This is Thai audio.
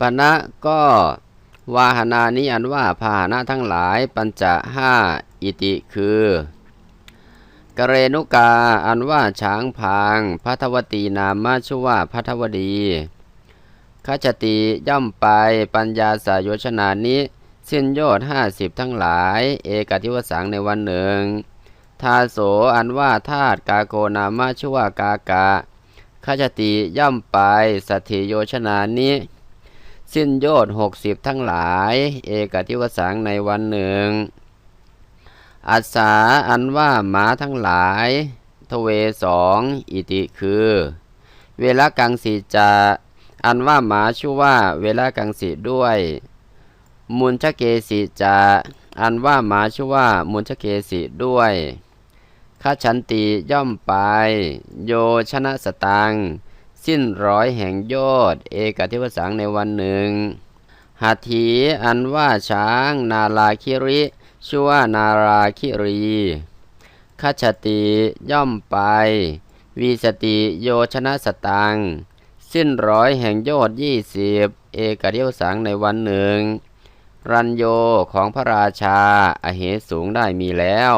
ปณะก็วาหนานี้อันว่าพาหนะทั้งหลายปัญจะห้าอิติคือกเรนุกาอันว่าช้างพางพัทวตีนามาชื่อว่าพัทวดีขจติย่อมไปปัญญาสายโยชนานี้สิ้นโยชห้าสิบทั้งหลาย เอกทิวสังในวันหนึ่ง ทาโสอันว่าธาตุกาโกนามาชื่อว่ากากะขจติย่อมไปสติโยชนานี้ สิ้นโยชหกสิบทั้งหลาย เอกทิวสังในวันหนึ่งอัสาอันว่าหมาทั้งหลาย ทเวสองอิติคือ เวลากังสีจาอันว่าหมาชื่อว่าเวลากังสีด้วย มุนชเกสีจาอันว่าหมาชื่อว่ามุนชเกสีด้วยข้าชันติย่อมไป โยชนะสตัง สิ้นร้อยแห่งยชน์เอกทิวสังในวันหนึ่งหัตถีอันว่าช้างนาลาคิริ ชื่อว่านาราคิรีคัจฉติย่อมไป วีสติโยชนะสตัง สิ้นร้อยแห่งยชน์ยี่สิบเอกเดียวสังในวันหนึ่ง รันโยของพระราชา อเหสูงได้มีแล้ว